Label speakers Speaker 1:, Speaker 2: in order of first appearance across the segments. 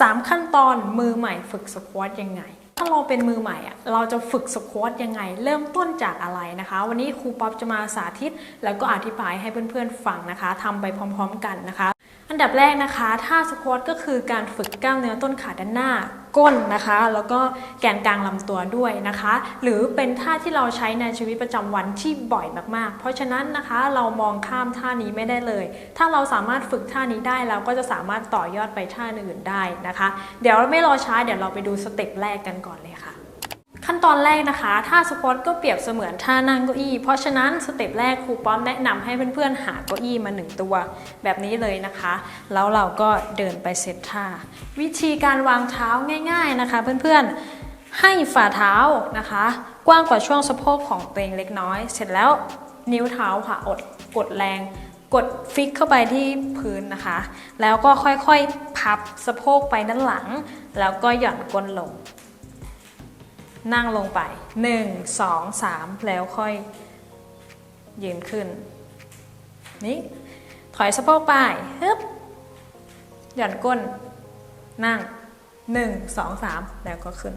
Speaker 1: 3 ขั้นตอนมือใหม่ฝึกสควอตยังไง ถ้าเราเป็นมือใหม่อะเราจะฝึกสควอตยังไง เริ่มต้นจากอะไรนะคะ วันนี้ครูป๊อปจะมาสาธิต แล้วก็อธิบายให้เพื่อนๆฟังนะคะทำไปพร้อม ๆ กันนะคะ อันดับแรกนะคะท่าสควอตก็คือการฝึกกล้ามเนื้อต้นขาด้านหน้าก้นนะคะ แล้วก็แกนกลางลำตัวด้วยนะคะ หรือเป็นท่าที่เราใช้ในชีวิตประจำวันที่บ่อยมากๆ เพราะฉะนั้นนะคะเรามองข้ามท่านี้ไม่ได้เลย ถ้าเราสามารถฝึกท่านี้ได้เราก็จะสามารถต่อยอดไปท่าอื่นๆได้นะคะ เดี๋ยวไม่รอช้าเดี๋ยวเราไปดูสเต็ปแรกกันก่อนเลยค่ะ ขั้นตอนแรกนะคะท่าสควอตก็เปรียบเสมือนท่านั่งเก้าอี้ เพราะฉะนั้นสเต็ปแรกครูป้อมแนะนำให้เพื่อนๆหาเก้าอี้มาหนึ่งตัว แบบนี้เลยนะคะ แล้วเราก็เดินไปเซตท่า วิธีการวางเท้าง่าย ๆนะคะ เพื่อนๆให้ฝ่าเท้านะคะ กว้างกว่าช่วงสะโพกของตัวเองเล็กน้อย เสร็จแล้วนิ้วเท้าค่ะอดกดแรงกดฟิกเข้าไปที่พื้นนะคะ แล้วก็ค่อยๆ พับสะโพกไปด้านหลัง แล้วก็หย่อนก้นลง นั่งลงไป 1 2 3 แล้วค่อยยืนขึ้น นี่ถอยสะโพกไปฮึบหย่อนก้น นั่ง 1 2 3 แล้วก็ขึ้น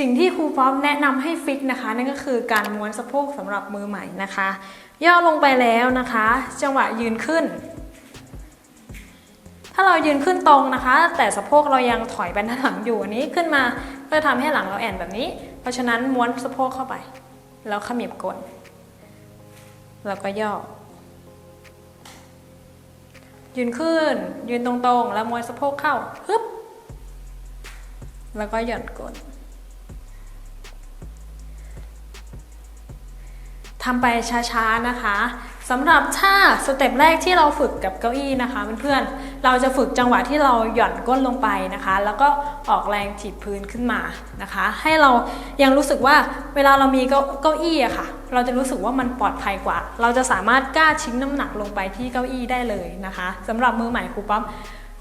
Speaker 1: สิ่งที่ครูป๊อปแนะนำให้ฟิกนะคะ นั่นก็คือการม้วนสะโพกสำหรับมือใหม่นะคะ ย่อลงไปแล้วนะคะ จังหวะยืนขึ้น ถ้าเรายืนขึ้นตรงนะคะ แต่สะโพกเรายังถอยไปด้านหลังอยู่อันนี้ขึ้นมาก็จะทำให้หลังเราแอนแบบนี้ เพราะฉะนั้นม้วนสะโพกเข้าไป แล้วขมิบก้นแล้วก็ย่อ ยืนขึ้น ยืนตรงๆ แล้วม้วนสะโพกเข้าฮึบแล้วก็หย่อนก้น ทำไปช้าๆนะคะสำหรับท่าสเต็ปแรกที่เราฝึกกับเก้าอี้นะคะเพื่อนๆเราจะฝึกจังหวะที่เราหย่อนก้นลงไปนะคะ แล้วก็ออกแรงถีบพื้นขึ้นมานะคะ ให้เรายังรู้สึกว่าเวลาเรามีเก้าอี้อะค่ะ เราจะรู้สึกว่ามันปลอดภัยกว่า เราจะสามารถกล้าชิ้งน้ำหนักลงไปที่เก้าอี้ได้เลยนะคะสำหรับมือใหม่ครูป๊อป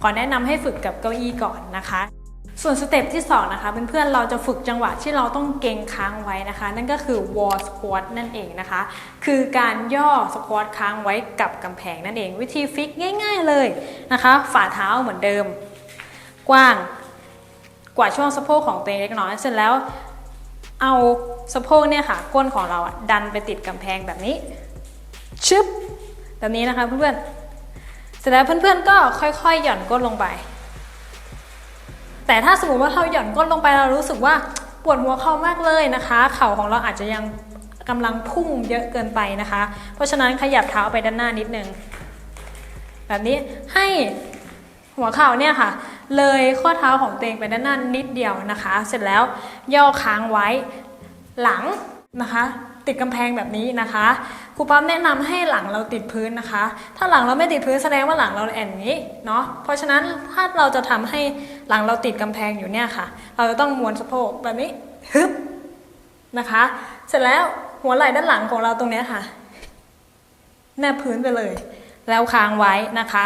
Speaker 1: ขอแนะนำให้ฝึกกับเก้าอี้ก่อนนะคะ ส่วนสเต็ปที่2นะคะเพื่อนๆเราจะฝึกจังหวะที่เราต้องเกรงค้างไว้นะคะ นั่นก็คือ wall squat นั่นเองนะคะ คือการย่อสควอตค้างไว้กับกำแพงนั่นเอง วิธีฟิกง่าย ๆเลยนะคะ ฝ่าเท้าเหมือนเดิม กว้างกว่าช่วงสะโพกของตัวเองเล็กน้อยเสร็จแล้วเอาสะโพกเนี่ยค่ะ ก้นของเราดันไปติดกำแพงแบบนี้ ชึบแบบนี้นะคะเพื่อนๆเสร็จแล้วเพื่อนๆก็ค่อยๆ หย่อนก้นลงไป แต่ถ้าสมมติว่าเราหย่อนก้นลงไปเรารู้สึกว่าปวดหัวเข่ามากเลยนะคะ เข่าของเราอาจจะยังกำลังพุ่งเยอะเกินไปนะคะ เพราะฉะนั้นขยับเท้าไปด้านหน้านิดนึงแบบนี้ให้หัวเข่าเนี่ยค่ะ เลยข้อเท้าของตัวเองไปด้านหน้านิดเดียวนะคะ เสร็จแล้วย่อค้างไว้หลังนะคะ ติดกำแพงแบบนี้นะคะ ครูปั๊มแนะนำให้หลังเราติดพื้นนะคะ ถ้าหลังเราไม่ติดพื้นแสดงว่าหลังเราแอนอย่างนี้เนาะ เพราะฉะนั้นถ้าเราจะทำให้หลังเราติดกำแพงอยู่เนี่ยค่ะ เราจะต้องม้วนสะโพกแบบนี้ฮึบนะคะ เสร็จแล้วหัวไหล่ด้านหลังของเราตรงเนี้ยค่ะ แนบพื้นไปเลย แล้วค้างไว้นะคะ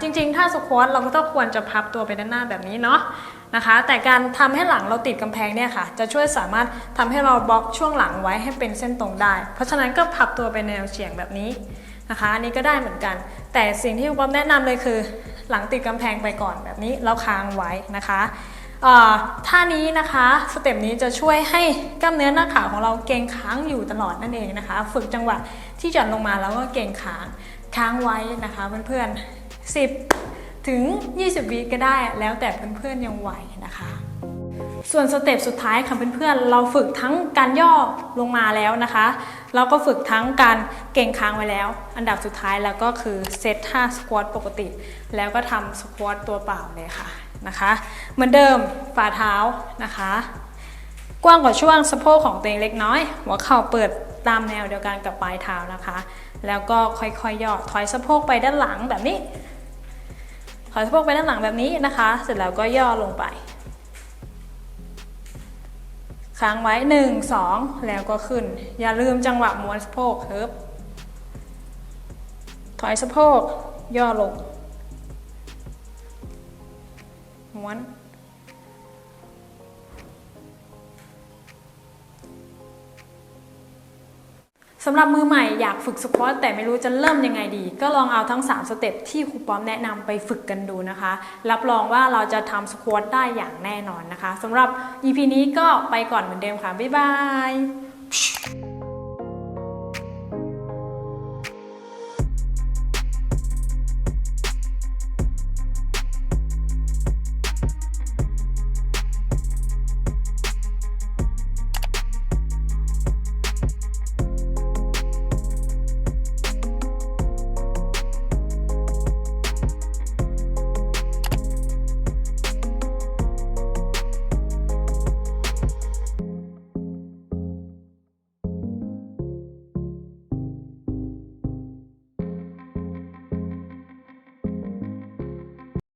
Speaker 1: จริงๆ ถ้าสควอตเราก็ต้องควรจะพับตัวไปด้านหน้าแบบนี้เนาะนะคะ แต่การทำให้หลังเราติดกำแพงเนี่ยค่ะ จะช่วยสามารถทำให้เราบล็อกช่วงหลังไว้ให้เป็นเส้นตรงได้ เพราะฉะนั้นก็พับตัวไปแนวเฉียงแบบนี้นะคะ อันนี้ก็ได้เหมือนกัน แต่สิ่งที่ผมแนะนำเลยคือ หลังติดกำแพงไปก่อนแบบนี้แล้วค้างไว้นะคะท่านี้นะคะสเต็ปนี้จะช่วยให้กล้ามเนื้อหน้าขาของเราเกรงค้างอยู่ตลอดนั่นเองนะคะ ฝึกจังหวะที่หย่อนลงมาแล้วก็เกรงค้างค้างไว้นะคะเพื่อนๆ 10 ถึง 20วิก็ได้แล้วแต่เพื่อนๆยังไหวนะคะ ส่วนสเต็ปสุดท้ายค่ะเพื่อนๆเราฝึกทั้งการย่อลงมาแล้วนะคะ เราก็ฝึกทั้งการเก่งค้างไว้แล้ว อันดับสุดท้ายแล้วก็คือเซตท่าสควอตปกติ แล้วก็ทำสควอตตัวเปล่าเลยค่ะนะคะเหมือนเดิมฝ่าเท้านะคะ กว้างกว่าช่วงสะโพกของตัวเองเล็กน้อย หัวเข่าเปิดตามแนวเดียวกันกับปลายเท้านะคะ แล้วก็ค่อยๆย่อถอยสะโพกไปด้านหลังแบบนี้ อยสะโพกไปด้านหลังแบบนี้นะคะ เสร็จแล้วก็ย่อลงไป ค้างไว้ 1 2 แล้วก็ขึ้น อย่าลืมจังหวะม้วนสะโพกเฮิบถอยสะโพกย่อลงม้วน สำหรับมือใหม่อยากฝึกสควอตแต่ไม่รู้จะเริ่มยังไงดี ก็ลองเอาทั้ง 3 สเต็ปที่ครูป้อมแนะนำไปฝึกกันดูนะคะ รับรองว่าเราจะทำสควอตได้อย่างแน่นอนนะคะสำหรับ EP นี้ก็ไปก่อนเหมือนเดิมค่ะ บ๊ายบาย